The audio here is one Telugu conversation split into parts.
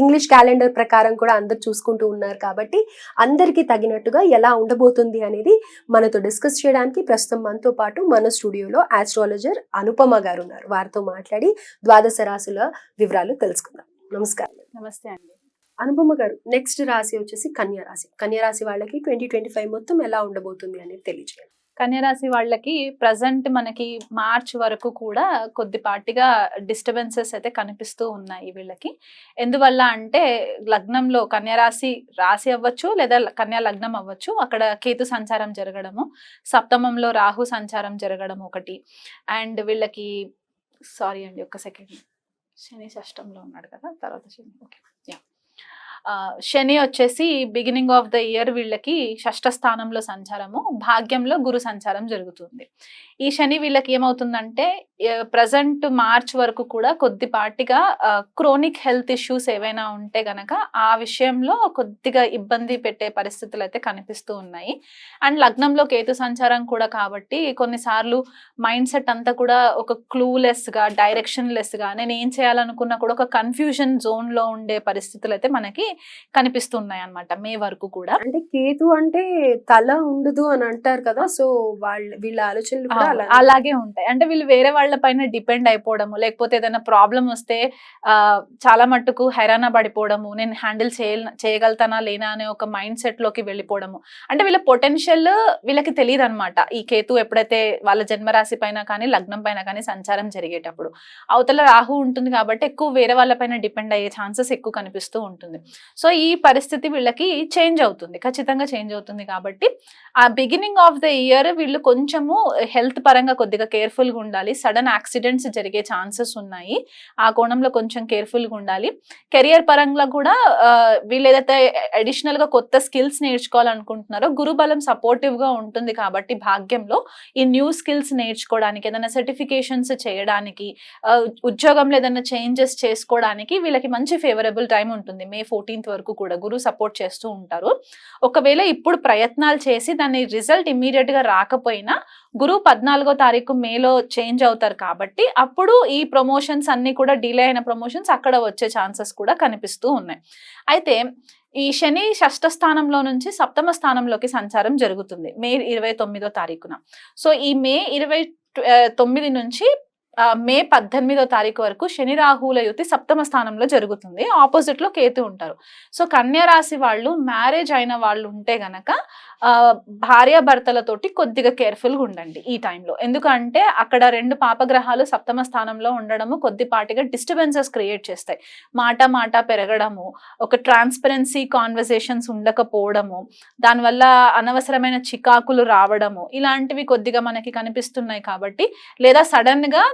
ఇంగ్లీష్ క్యాలెండర్ ప్రకారం కూడా అందరు చూసుకుంటూ ఉన్నారు కాబట్టి అందరికీ తగినట్టుగా ఎలా ఉండబోతుంది అనేది మనతో డిస్కస్ చేయడానికి ప్రస్తుతం మనతో పాటు మన స్టూడియోలో ఆస్ట్రాలజర్ అనుపమ గారు ఉన్నారు. వారితో మాట్లాడి ద్వాదశ రాశుల వివరాలు తెలుసుకుందాం. నమస్కారం. నమస్తే అండి. అనుపమ గారు నెక్స్ట్ రాశి వచ్చేసి కన్యా రాశి. కన్యా రాశి వాళ్ళకి ట్వంటీ ట్వంటీ ఫైవ్ మొత్తం ఎలా ఉండబోతుంది అనేది తెలియజేయండి. కన్యరాశి వాళ్ళకి ప్రజెంట్ మనకి మార్చ్ వరకు కూడా కొద్దిపాటిగా డిస్టర్బెన్సెస్ అయితే కనిపిస్తూ ఉన్నాయి వీళ్ళకి. ఎందువల్ల అంటే లగ్నంలో కన్యరాశి రాశి అవ్వచ్చు లేదా కన్యా లగ్నం అవ్వచ్చు అక్కడ కేతు సంచారం జరగడము సప్తమంలో రాహు సంచారం జరగడం ఒకటి. అండ్ వీళ్ళకి సారీ అండి ఒక్క సెకండ్. శని షష్టంలో ఉన్నాడు కదా తర్వాత శని ఓకే యా. శని వచ్చేసి బిగినింగ్ ఆఫ్ ద ఇయర్ వీళ్ళకి షష్ఠ స్థానంలో సంచారము భాగ్యంలో గురు సంచారం జరుగుతుంది. ఈ శని వీళ్ళకి ఏమవుతుందంటే ప్రజెంట్ మార్చ్ వరకు కూడా కొద్దిపాటిగా క్రోనిక్ హెల్త్ ఇష్యూస్ ఏవైనా ఉంటే గనక ఆ విషయంలో కొద్దిగా ఇబ్బంది పెట్టే పరిస్థితులు అయితే కనిపిస్తూ ఉన్నాయి. అండ్ లగ్నంలో కేతు సంచారం కూడా కాబట్టి కొన్నిసార్లు మైండ్ సెట్ అంతా కూడా ఒక క్లూలెస్గా డైరెక్షన్ లెస్గా నేను ఏం చేయాలనుకున్నా కూడా ఒక కన్ఫ్యూజన్ జోన్లో ఉండే పరిస్థితులు అయితే మనకి కనిపిస్తున్నాయి అన్నమాట మే వరకు కూడా. అంటే కేతు అంటే తల ఉండదు అని అంటారు కదా సో వాళ్ళ వీళ్ళ ఆలోచనలు అలాగే ఉంటాయి. అంటే వీళ్ళు వేరే వాళ్ళ పైన డిపెండ్ అయిపోవడము లేకపోతే ఏదైనా ప్రాబ్లం వస్తే ఆ చాలా మట్టుకు హైరాణ పడిపోవడము నేను హ్యాండిల్ చేయ చేయగలుగుతానా లేనా అనే ఒక మైండ్ సెట్లోకి వెళ్ళిపోవడము. అంటే వీళ్ళ పొటెన్షియల్ వీళ్ళకి తెలియదు అనమాట ఈ కేతు ఎప్పుడైతే వాళ్ళ జన్మరాశి పైన కానీ లగ్నం పైన కానీ సంచారం జరిగేటప్పుడు. అవతల రాహు ఉంటుంది కాబట్టి ఎక్కువ వేరే వాళ్ళ పైన డిపెండ్ అయ్యే ఛాన్సెస్ ఎక్కువ కనిపిస్తూ ఉంటుంది. సో ఈ పరిస్థితి వీళ్ళకి చేంజ్ అవుతుంది. ఖచ్చితంగా చేంజ్ అవుతుంది కాబట్టి ఆ బిగినింగ్ ఆఫ్ ద ఇయర్ వీళ్ళు కొంచెము హెల్త్ పరంగా కొద్దిగా కేర్ఫుల్గా ఉండాలి. సడన్ యాక్సిడెంట్స్ జరిగే ఛాన్సెస్ ఉన్నాయి. ఆ కోణంలో కొంచెం కేర్ఫుల్గా ఉండాలి. కెరియర్ పరంగా కూడా వీళ్ళు ఏదైతే అడిషనల్గా కొత్త స్కిల్స్ నేర్చుకోవాలనుకుంటున్నారో గురుబలం సపోర్టివ్గా ఉంటుంది కాబట్టి భాగ్యంలో ఈ న్యూ స్కిల్స్ నేర్చుకోవడానికి ఏదైనా సర్టిఫికేషన్స్ చేయడానికి ఉద్యోగంలో ఏదైనా చేంజెస్ చేసుకోవడానికి వీళ్ళకి మంచి ఫేవరబుల్ టైం ఉంటుంది. మే ఫోర్టీన్త్ వరకు కూడా గురు సపోర్ట్ చేస్తూ ఉంటారు. ఒకవేళ ఇప్పుడు ప్రయత్నాలు చేసి దాని రిజల్ట్ ఇమీడియట్గా రాకపోయినా గురువు పద్నాలుగో తారీఖు మేలో చేంజ్ అవుతారు కాబట్టి అప్పుడు ఈ ప్రమోషన్స్ అన్ని కూడా డిలే అయిన ప్రమోషన్స్ అక్కడ వచ్చే ఛాన్సెస్ కూడా కనిపిస్తూ ఉన్నాయి. అయితే ఈ శని షష్ఠ స్థానంలో నుంచి సప్తమ స్థానంలోకి సంచారం జరుగుతుంది మే ఇరవై తొమ్మిదో తారీఖున. సో ఈ మే ఇరవై తొమ్మిది నుంచి మే పద్దెనిమిదో తారీఖు వరకు శని రాహుల యుతి సప్తమ స్థానంలో జరుగుతుంది. ఆపోజిట్లో కేతు ఉంటారు. సో కన్యా రాశి వాళ్ళు మ్యారేజ్ అయిన వాళ్ళు ఉంటే గనక ఆ, భార్యాభర్తలతోటి కొద్దిగా కేర్ఫుల్గా ఉండండి ఈ టైంలో ఎందుకంటే అక్కడ రెండు పాపగ్రహాలు సప్తమ స్థానంలో ఉండడము కొద్దిపాటిగా డిస్టర్బెన్సెస్ క్రియేట్ చేస్తాయి. మాట మాట పెరగడము ఒక ట్రాన్స్పరెన్సీ కాన్వర్సేషన్స్ ఉండకపోవడము దానివల్ల అనవసరమైన చికాకులు రావడము ఇలాంటివి కొద్దిగా మనకి కనిపిస్తున్నాయి కాబట్టి లేదా సడన్గా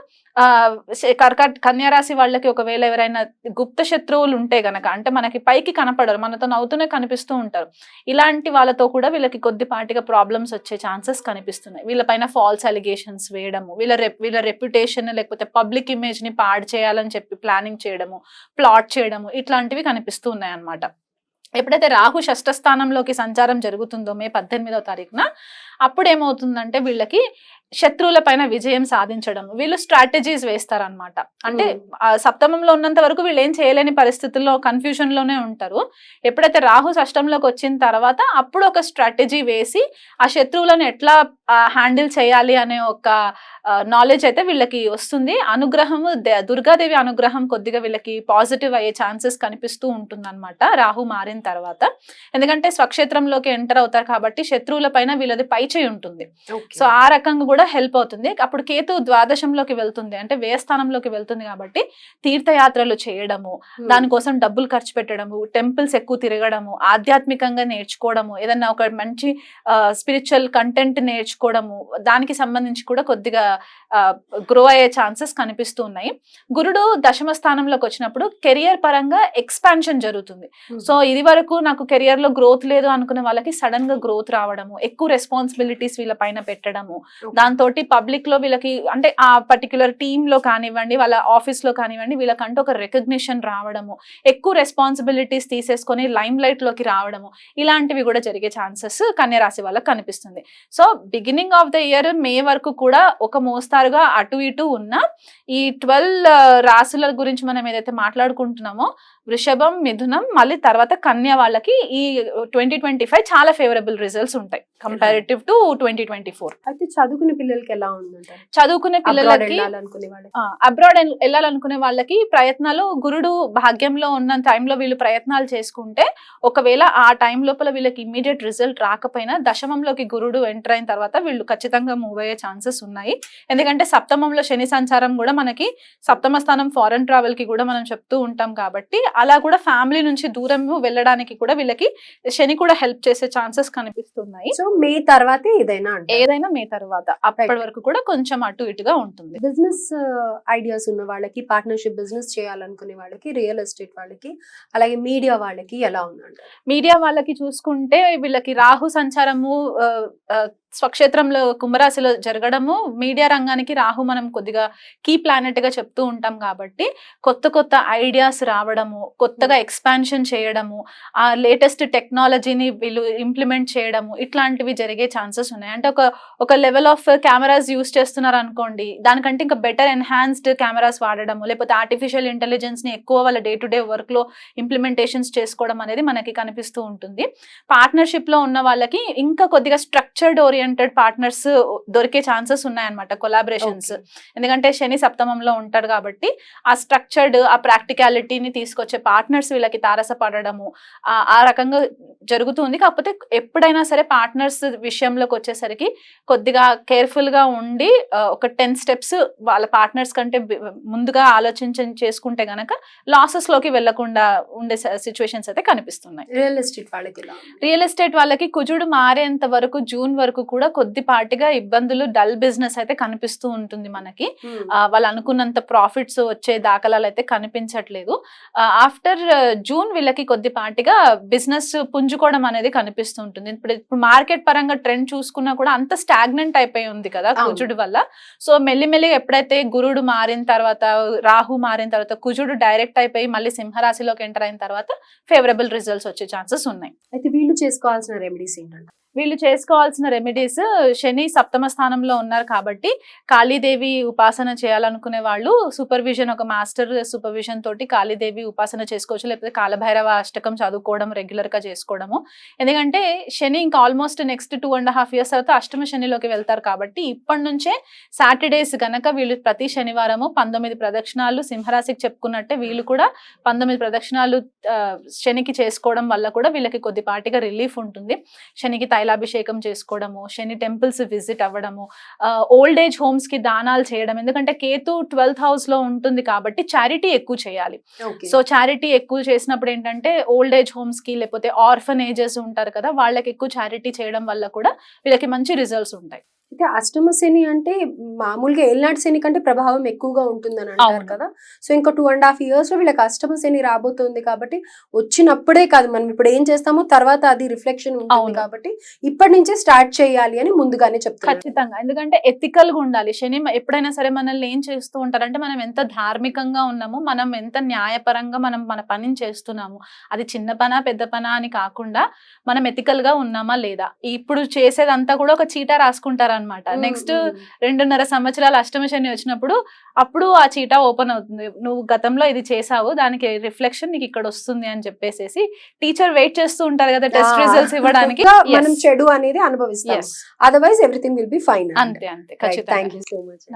కర్క కన్యారాశి వాళ్ళకి ఒకవేళ ఎవరైనా గుప్త శత్రువులు ఉంటే గనక అంటే మనకి పైకి కనపడరు మనతో నవ్వుతూనే కనిపిస్తూ ఉంటారు. ఇలాంటి వాళ్ళతో కూడా వీళ్ళకి కొద్దిపాటిగా ప్రాబ్లమ్స్ వచ్చే ఛాన్సెస్ కనిపిస్తున్నాయి. వీళ్ళపైన ఫాల్స్ అలిగేషన్స్ వేయడము వీళ్ళ రెప్ వీళ్ళ రెప్యుటేషన్ లేకపోతే పబ్లిక్ ఇమేజ్ని పాడు చేయాలని చెప్పి ప్లానింగ్ చేయడము ప్లాట్ చేయడము ఇట్లాంటివి కనిపిస్తూ ఉన్నాయి అన్నమాట ఎప్పుడైతే రాహు షష్ఠ స్థానంలోకి సంచారం జరుగుతుందో మే పద్దెనిమిదవ తారీఖున అప్పుడు ఏమవుతుందంటే వీళ్ళకి శత్రువుల పైన విజయం సాధించడం. వీళ్ళు స్ట్రాటజీస్ వేస్తారనమాట అంటే ఆ సప్తమంలో ఉన్నంత వరకు వీళ్ళు ఏం చేయలేని పరిస్థితుల్లో కన్ఫ్యూజన్లోనే ఉంటారు. ఎప్పుడైతే రాహు షష్టంలోకి వచ్చిన తర్వాత అప్పుడు ఒక స్ట్రాటజీ వేసి ఆ శత్రువులను ఎట్లా హ్యాండిల్ చేయాలి అనే ఒక నాలెడ్జ్ అయితే వీళ్ళకి వస్తుంది. అనుగ్రహము దుర్గాదేవి అనుగ్రహం కొద్దిగా వీళ్ళకి పాజిటివ్ అయ్యే ఛాన్సెస్ కనిపిస్తూ ఉంటుందన్నమాట రాహు మారిన తర్వాత. ఎందుకంటే స్వక్షేత్రంలోకి ఎంటర్ అవుతారు కాబట్టి శత్రువుల పైన వీళ్ళది పైచేయి ఉంటుంది. సో ఆ రకంగా కూడా హెల్ప్ అవుతుంది అప్పుడు కేతు ద్వాదశంలోకి వెళ్తుంది అంటే వ్యయస్థానంలోకి వెళ్తుంది కాబట్టి తీర్థయాత్రలు చేయడము Hmm. దానికోసం డబ్బులు ఖర్చు పెట్టడము టెంపుల్స్ ఎక్కువ తిరగడము ఆధ్యాత్మికంగా నేర్చుకోవడము ఏదన్నా ఒక మంచి స్పిరిచువల్ కంటెంట్ నేర్చుకోవడము దానికి సంబంధించి కూడా కొద్దిగా గ్రో అయ్యే ఛాన్సెస్ కనిపిస్తూ ఉన్నాయి గురుడు దశమ స్థానంలోకి వచ్చినప్పుడు కెరియర్ పరంగా ఎక్స్పాన్షన్ జరుగుతుంది Hmm. సో ఇది వరకు నాకు కెరియర్లో గ్రోత్ లేదు అనుకునే వాళ్ళకి సడన్గా గ్రోత్ రావడము ఎక్కువ రెస్పాన్సిబిలిటీస్ వీళ్ళ పైన పెట్టడము. దాంతో పబ్లిక్లో వీళ్ళకి అంటే ఆ పర్టికులర్ టీమ్లో కానివ్వండి వాళ్ళ ఆఫీస్లో కానివ్వండి వీళ్ళకంటూ ఒక రికగ్నిషన్ రావడము ఎక్కువ రెస్పాన్సిబిలిటీస్ తీసేసుకొని లైమ్ లైట్లోకి రావడము ఇలాంటివి కూడా జరిగే ఛాన్సెస్ కన్య రాశి వాళ్ళకి కనిపిస్తుంది. So beginning of the year May వరకు కూడా ఒక మోస్తారుగా అటు ఇటు ఉన్న ఈ ట్వెల్వ్ రాశుల గురించి మనం ఏదైతే మాట్లాడుకుంటున్నామో వృషభం మిథునం మళ్ళీ తర్వాత కన్య వాళ్ళకి ఈ ట్వంటీ ట్వంటీ ఫైవ్ చాలా ఫేవరబుల్ రిజల్ట్స్ ఉంటాయి. Comparative to twenty twenty four అయితే చదువుకునే పిల్లలకి ఎలా ఉందంటారు చదువుకునే పిల్లలకి అబ్రాడ్ వెళ్ళాలనుకునే వాళ్ళకి ప్రయత్నాలు గురుడు భాగ్యంలో ఉన్న టైంలో వీళ్ళు ప్రయత్నాలు చేసుకుంటే ఒకవేళ ఆ టైం లోపల వీళ్ళకి ఇమ్మీడియట్ రిజల్ట్ రాకపోయినా దశమంలోకి గురుడు ఎంటర్ అయిన తర్వాత వీళ్ళు ఖచ్చితంగా మూవ్ అయ్యే ఛాన్సెస్ ఉన్నాయి. ఎందుకంటే సప్తమంలో శని సంచారం కూడా మనకి సప్తమ స్థానం ఫారెన్ ట్రావెల్కి కూడా మనం చెప్తూ ఉంటాం కాబట్టి అలా కూడా ఫ్యామిలీ నుంచి దూరం వెళ్ళడానికి కూడా వీళ్ళకి శని కూడా హెల్ప్ చేసే ఛాన్సెస్ కనిపిస్తున్నాయి. సో మే తర్వాతే ఏదైనా అంటే ఏదైనా మే తర్వాత అప్పటి వరకు కూడా కొంచెం అటు ఇటుగా ఉంటుంది. బిజినెస్ ఐడియాస్ ఉన్న వాళ్ళకి పార్ట్నర్షిప్ బిజినెస్ చేయాలనుకునే వాళ్ళకి రియల్ ఎస్టేట్ వాళ్ళకి అలాగే మీడియా వాళ్ళకి ఎలా ఉందంట మీడియా వాళ్ళకి చూసుకుంటే వీళ్ళకి రాహు సంచారము స్వక్షేత్రంలో కుంభరాశిలో జరగడము మీడియా రంగానికి రాహు మనం కొద్దిగా కీ ప్లానెట్గా చెప్తూ ఉంటాం కాబట్టి కొత్త కొత్త ఐడియాస్ రావడము కొత్తగా ఎక్స్పాన్షన్ చేయడము ఆ లేటెస్ట్ టెక్నాలజీని వీళ్ళు ఇంప్లిమెంట్ చేయడము ఇట్లాంటివి జరిగే ఛాన్సెస్ ఉన్నాయి. అంటే ఒక ఒక లెవెల్ ఆఫ్ కెమెరాస్ యూస్ చేస్తున్నారు అనుకోండి దానికంటే ఇంకా బెటర్ ఎన్హాన్స్డ్ కెమెరాస్ వాడడము లేకపోతే ఆర్టిఫిషియల్ ఇంటెలిజెన్స్ని ఎక్కువ వాళ్ళ డే టు డే వర్క్లో ఇంప్లిమెంటేషన్స్ చేసుకోవడం అనేది మనకి కనిపిస్తూ ఉంటుంది. పార్ట్నర్షిప్లో ఉన్న వాళ్ళకి ఇంకా కొద్దిగా స్ట్రక్చర్డ్ ఓరియంటెడ్ పార్ట్నర్స్ దొరికే ఛాన్సెస్ ఉన్నాయన్నమాట కొలాబరేషన్స్ ఎందుకంటే శని సప్తమంలో ఉంటాడు కాబట్టి ఆ స్ట్రక్చర్డ్ ఆ ప్రాక్టికాలిటీని తీసుకొచ్చే పార్ట్నర్స్ వీళ్ళకి తారసపడడము ఆ- ఆ రకంగా జరుగుతుంది. కాకపోతే ఎప్పుడైనా సరే పార్ట్నర్స్ విషయంలోకి వచ్చేసరికి కొద్దిగా కేర్ఫుల్గా ఉండి ఒక టెన్ స్టెప్స్ వాళ్ళ పార్ట్నర్స్ కంటే ముందుగా ఆలోచించి చేసుకుంటే గనక లాసెస్లోకి వెళ్ళకుండా ఉండే సిచ్యువేషన్స్ అయితే కనిపిస్తున్నాయి. రియల్ ఎస్టేట్ వాళ్ళకి? రియల్ ఎస్టేట్ వాళ్ళకి కుజుడు మారేంత వరకు జూన్ వరకు కూడా కొద్దిపాటిగా ఇబ్బందులు డల్ బిజినెస్ అయితే కనిపిస్తూ ఉంటుంది మనకి. వాళ్ళు అనుకున్నంత ప్రాఫిట్స్ వచ్చే దాఖలాలు అయితే కనిపించట్లేదు. ఆఫ్టర్ జూన్ వీళ్ళకి కొద్దిపాటిగా బిజినెస్ పుంజుకోవడం అనేది కనిపిస్తూ ఉంటుంది. ఇప్పుడు ఇప్పుడు మార్కెట్ పరంగా ట్రెండ్ చూసుకున్నా కూడా అంత స్టాగ్నెంట్ అయిపోయి ఉంది కదా. కుజుడు వల్ల. సో మెల్లిమెల్లిగా ఎప్పుడైతే గురుడు మారిన తర్వాత రాహు మారిన తర్వాత కుజుడు డైరెక్ట్ అయిపోయి మళ్ళీ సింహరాశిలోకి ఎంటర్ అయిన తర్వాత ఫేవరబుల్ రిజల్ట్స్ వచ్చే ఛాన్సెస్ ఉన్నాయి. అయితే వీళ్ళు చేసుకోవాల్సిన రెమెడీస్ ఏంటంటే వీళ్ళు చేసుకోవాల్సిన రెమెడీస్ శని సప్తమ స్థానంలో ఉన్నారు కాబట్టి కాళీదేవి ఉపాసన చేయాలనుకునే వాళ్ళు సూపర్విజన్ ఒక మాస్టర్ సూపర్విజన్ తోటి కాళీదేవి ఉపాసన చేసుకోవచ్చు. లేకపోతే కాలభైరవ అష్టకం చదువుకోవడం రెగ్యులర్గా చేసుకోవడము. ఎందుకంటే శని ఇంకా almost next two and half years తర్వాత అష్టమ శనిలోకి వెళ్తారు కాబట్టి ఇప్పటి నుంచే సాటర్డేస్ గనక వీళ్ళు ప్రతి శనివారము పంతొమ్మిది ప్రదక్షిణాలు సింహరాశికి చెప్పుకున్నట్టే వీళ్ళు కూడా పంతొమ్మిది ప్రదక్షిణాలు శనికి చేసుకోవడం వల్ల కూడా వీళ్ళకి కొద్దిపాటిగా రిలీఫ్ ఉంటుంది. శనికి తైలాభిషేకం చేసుకోవడము శని టెంపుల్స్ విజిట్ అవ్వడము ఓల్డ్ ఏజ్ హోమ్స్కి దానాలు చేయడం. ఎందుకంటే కేతు ట్వెల్త్ హౌస్లో ఉంటుంది కాబట్టి చారిటీ ఎక్కువ చేయాలి. సో చారిటీ ఎక్కువ చేసినప్పుడు ఏంటంటే ఓల్డ్ ఏజ్ హోమ్స్కి లేకపోతే ఆర్ఫన్ ఏజెస్ ఉంటారు కదా వాళ్ళకి ఎక్కువ చారిటీ చేయడం వల్ల కూడా వీళ్ళకి మంచి రిజల్ట్స్ ఉంటాయి. అయితే అష్టమ శని అంటే మామూలుగా ఏళ్ళనాటి శని కంటే ప్రభావం ఎక్కువగా ఉంటుందని అంటారు. కదా. సో ఇంకా టూ అండ్ హాఫ్ ఇయర్స్లో వీళ్ళకి అష్టమ శని రాబోతుంది కాబట్టి వచ్చినప్పుడే కాదు మనం ఇప్పుడు ఏం చేస్తామో తర్వాత అది రిఫ్లెక్షన్ ఉంటుంది. కాబట్టి ఇప్పటి నుంచే స్టార్ట్ చేయాలి అని ముందుగానే చెప్తారు ఖచ్చితంగా. ఎందుకంటే ఎథికల్గా ఉండాలి. శని ఎప్పుడైనా సరే మనల్ని ఏం చేస్తూ ఉంటారంటే మనం ఎంత ధార్మికంగా ఉన్నామో మనం ఎంత న్యాయపరంగా మనం మన పనిని చేస్తున్నాము అది చిన్న పనా పెద్ద పనా అని కాకుండా మనం ఎథికల్గా ఉన్నామా లేదా? ఇప్పుడు చేసేదంతా కూడా ఒక చీటా రాసుకుంటారనమాట నెక్స్ట్ రెండున్నర సంవత్సరాలు అష్టమ శని వచ్చినప్పుడు అప్పుడు ఆ చీటా ఓపెన్ అవుతుంది. నువ్వు గతంలో ఇది చేసావు దానికి రిఫ్లెక్షన్ నీకు ఇక్కడ వస్తుంది అని చెప్పేసి టీచర్ వెయిట్ చేస్తూ ఉంటారు కదా టెస్ట్ రిజల్ట్స్ ఇవ్వడానికి. మనం చెడు అనేది అనుభవిస్తాం. Otherwise everything will be fine అంతే అంతే థ్యాంక్ యూ సో మచ్